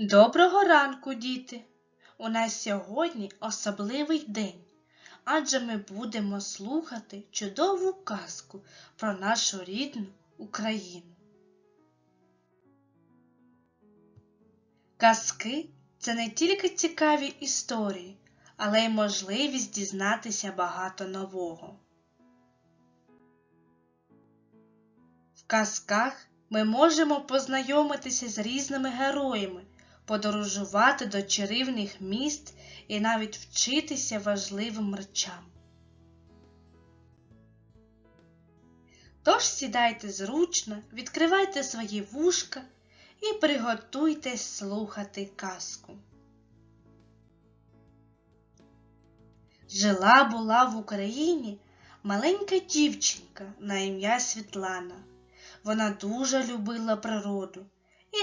Доброго ранку, діти! У нас сьогодні особливий день, адже ми будемо слухати чудову казку про нашу рідну Україну. Казки це не тільки цікаві історії, але й можливість дізнатися багато нового. В казках ми можемо познайомитися з різними героями, подорожувати до чарівних міст і навіть вчитися важливим речам. Тож сідайте зручно, відкривайте свої вушка і приготуйтесь слухати казку. Жила була в Україні маленька дівчинка на ім'я Світлана. Вона дуже любила природу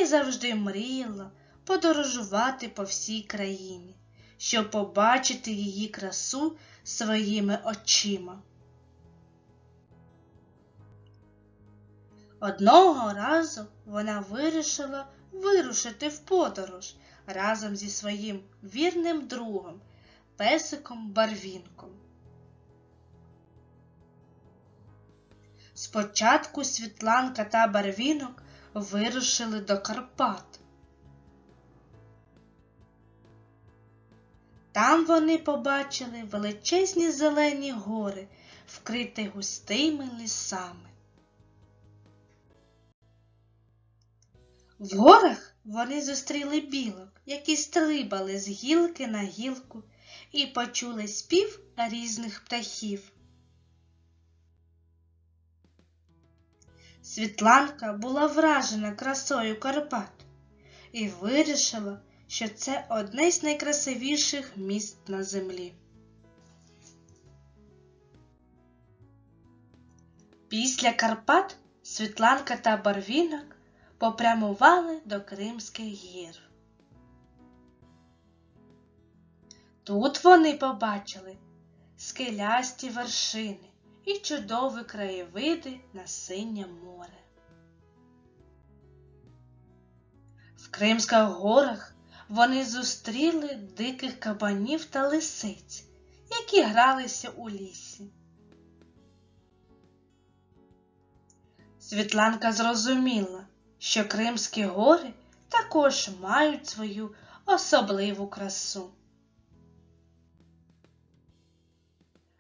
і завжди мріяла подорожувати по всій країні, щоб побачити її красу своїми очима. Одного разу вона вирішила вирушити в подорож разом зі своїм вірним другом, песиком Барвінком. Спочатку Світланка та Барвінок вирушили до Карпат. Там вони побачили величезні зелені гори, вкриті густими лісами. В горах вони зустріли білок, які стрибали з гілки на гілку і почули спів різних птахів. Світланка була вражена красою Карпат і вирішила, що це одне з найкрасивіших міст на землі. Після Карпат Світланка та Барвінок попрямували до Кримських гір. Тут вони побачили скелясті вершини і чудові краєвиди на синє море. В Кримських горах вони зустріли диких кабанів та лисиць, які гралися у лісі. Світланка зрозуміла, що Кримські гори також мають свою особливу красу.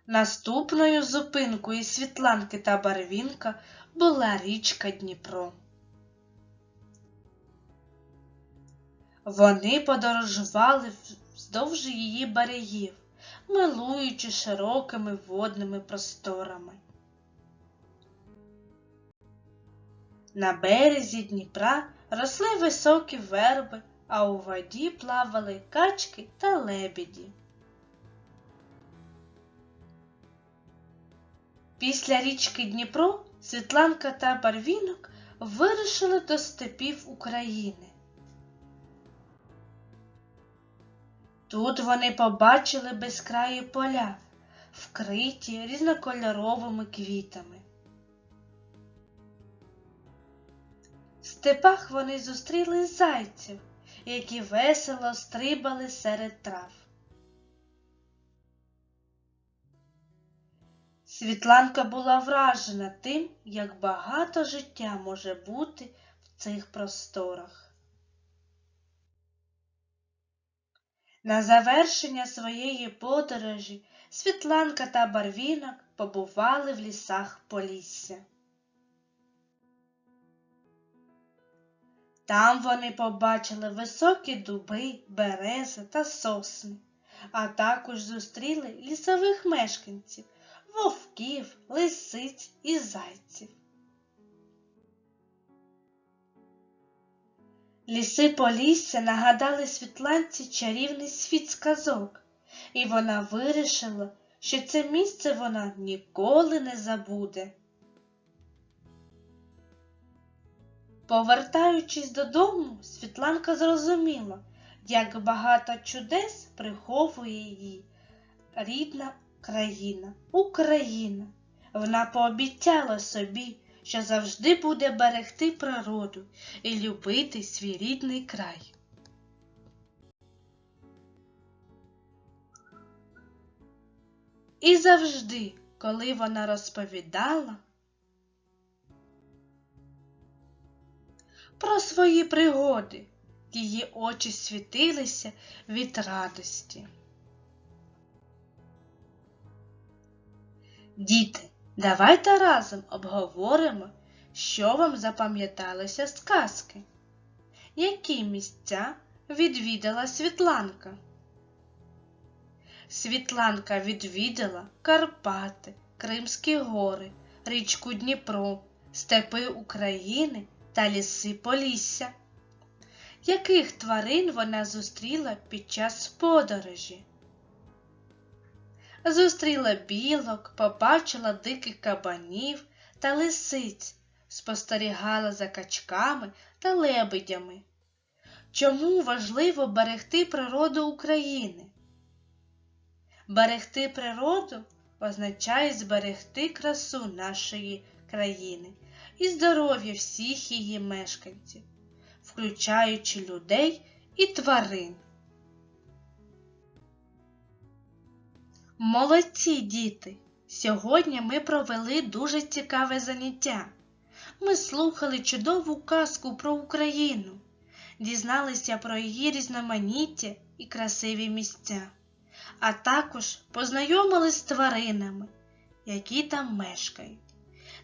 Наступною зупинкою Світланки та Барвінка була річка Дніпро. Вони подорожували вздовж її берегів, милуючи широкими водними просторами. На березі Дніпра росли високі верби, а у воді плавали качки та лебіді. Після річки Дніпро Світланка та Барвінок вирушили до степів України. Тут вони побачили безкраї поля, вкриті різнокольоровими квітами. В степах вони зустріли зайців, які весело стрибали серед трав. Світланка була вражена тим, як багато життя може бути в цих просторах. На завершення своєї подорожі Світланка та Барвінок побували в лісах Полісся. Там вони побачили високі дуби, берези та сосни, а також зустріли лісових мешканців, вовків, лисиць і зайців. Ліси Полісся нагадали Світланці чарівний світ сказок, і вона вирішила, що це місце вона ніколи не забуде. Повертаючись додому, Світланка зрозуміла, як багато чудес приховує її рідна країна, Україна. Вона пообіцяла собі, що завжди буде берегти природу і любити свій рідний край. І завжди, коли вона розповідала про свої пригоди, її очі світилися від радості. Діти, давайте разом обговоримо, що вам запам'яталося з казки. Які місця відвідала Світланка? Світланка відвідала Карпати, Кримські гори, річку Дніпро, степи України та ліси Полісся. Яких тварин вона зустріла під час подорожі? Зустріла білок, побачила диких кабанів та лисиць, спостерігала за качками та лебедями. Чому важливо берегти природу України? Берегти природу означає зберегти красу нашої країни і здоров'я всіх її мешканців, включаючи людей і тварин. Молодці діти! Сьогодні ми провели дуже цікаве заняття. Ми слухали чудову казку про Україну, дізналися про її різноманіття і красиві місця, а також познайомились з тваринами, які там мешкають.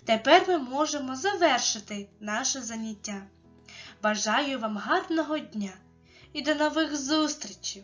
Тепер ми можемо завершити наше заняття. Бажаю вам гарного дня і до нових зустрічей!